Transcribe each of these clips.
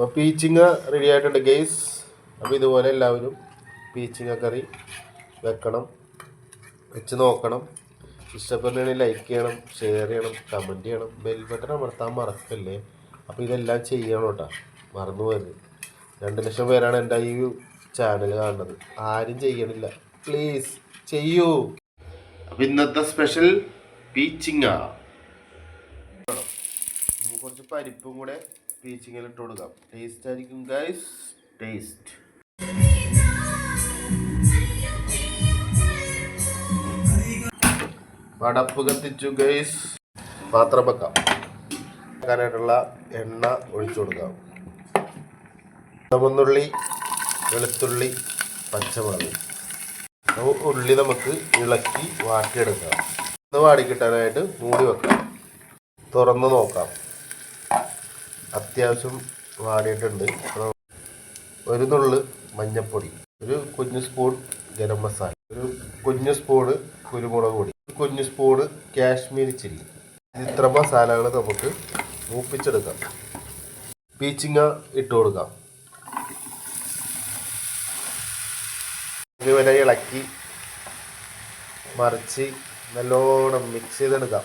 അപ്പോൾ പീച്ചിങ്ങ റെഡി ആയിട്ടുണ്ട് ഗെയ്സ് അപ്പോൾ ഇതുപോലെ എല്ലാവരും പീച്ചിങ്ങ കറി വെക്കണം വെച്ച് നോക്കണം. ഇഷ്ടപ്പെടുകയാണെങ്കിൽ ലൈക്ക് ചെയ്യണം ഷെയർ ചെയ്യണം കമന്റ് ചെയ്യണം. ബെൽ ബട്ടൺ അമർത്താൻ മറക്കല്ലേ? അപ്പോൾ ഇതെല്ലാം ചെയ്യണം കേട്ടോ. മറന്നു പോയത്. രണ്ട് ലക്ഷം പേരാണ് എന്റെ ഈ ചാനൽ കാണുന്നത്. ആരും ചെയ്യണില്ല. പ്ലീസ് ചെയ്യൂ. അപ്പം ഇന്നത്തെ സ്പെഷ്യൽ പീച്ചിങ്ങ. കുറച്ച് പരിപ്പും കൂടെ പീച്ചിങ്ങിൽ ഇട്ട് കൊടുക്കാം. ടേസ്റ്റ് ആയിരിക്കും ഗൈസ് ടേസ്റ്റ് വടപ്പ് കത്തിച്ചു ഗൈസ് പാത്രം വെക്കാം. വെക്കാനായിട്ടുള്ള എണ്ണ ഒഴിച്ചു കൊടുക്കാം. ചുമന്നുള്ളി വെളുത്തുള്ളി പച്ചമുളക്. ഉള്ളി നമുക്ക് ഇളക്കി വാട്ടിയെടുക്കാം. ഒന്ന് വാടിക്കിട്ടാനായിട്ട് മൂടി വെക്കാം. തുറന്ന് നോക്കാം. അത്യാവശ്യം വാടിയിട്ടുണ്ട്. ഒരു നുള്ള് മഞ്ഞൾപ്പൊടി ഒരു കുഞ്ഞ് സ്പൂൺ ഗരം മസാല ഒരു കുഞ്ഞ് സ്പൂണ് കുരുമുളക് പൊടി ഒരു കുഞ്ഞ് സ്പൂണ് കാശ്മീരി ചില്ലി. ഇത്ര മസാലകൾ നമുക്ക് മൂപ്പിച്ചെടുക്കാം. പീച്ചിങ്ങ ഇട്ട് കൊടുക്കാം. ഇതുവരെ ഇളക്കി മറിച്ച് നല്ലോണം മിക്സ് ചെയ്തെടുക്കാം.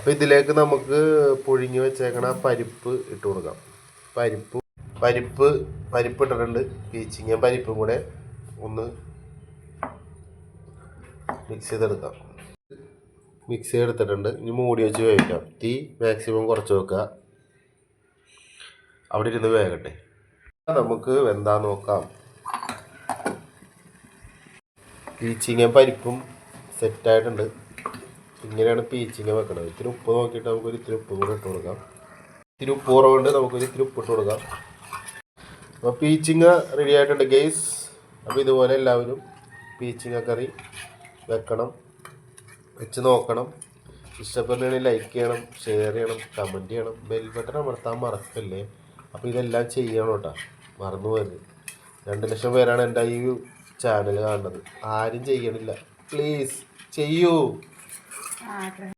അപ്പോൾ ഇതിലേക്ക് നമുക്ക് പുഴുങ്ങി വെച്ചേക്കണ പരിപ്പ് ഇട്ട് കൊടുക്കാം. പരിപ്പ് പരിപ്പ് പരിപ്പ് ഇട്ടിട്ടുണ്ട്. പീച്ചിങ്ങ പരിപ്പും കൂടെ ഒന്ന് മിക്സ് ചെയ്തെടുക്കാം. മിക്സ് ചെയ്തെടുത്തിട്ടുണ്ട്. ഇനി മൂടി വെച്ച് വേവിക്കാം. തീ മാക്സിമം കുറച്ച് വെക്കുക. അവിടെ ഇരുന്ന് വേകട്ടെ. നമുക്ക് വെന്താ നോക്കാം. പീച്ചിങ്ങ പരിപ്പും സെറ്റായിട്ടുണ്ട് ഇങ്ങനെയാണ് പീച്ചിങ്ങ വെക്കണത്. ഇത്തിരി ഉപ്പ് നോക്കിയിട്ട് നമുക്കൊരു ഇത്തിരി ഉപ്പ് കൂടെ ഇട്ട് കൊടുക്കാം. ഇത്തിരി ഉപ്പ് കുറവുണ്ട് നമുക്കൊരു ഇത്തിരി ഉപ്പ് ഇട്ട് കൊടുക്കാം. അപ്പോൾ പീച്ചിങ്ങ റെഡി ആയിട്ടുണ്ട് ഗെയ്സ് അപ്പോൾ ഇതുപോലെ എല്ലാവരും പീച്ചിങ്ങ കറി വെക്കണം വെച്ച് നോക്കണം. ഇഷ്ടപ്പെടുകയാണെങ്കിൽ ലൈക്ക് ചെയ്യണം ഷെയർ ചെയ്യണം കമന്റ് ചെയ്യണം. ബെൽ ബട്ടൺ അമർത്താൻ മറക്കല്ലേ? അപ്പോൾ ഇതെല്ലാം ചെയ്യണം കേട്ടോ. മറന്നു പോയത് രണ്ട് ലക്ഷം പേരാണ് എന്റെ ഈ ചാനൽ കാണുന്നത്. ആരും ചെയ്യണില്ല. പ്ലീസ് ചെയ്യൂ. 啊，对。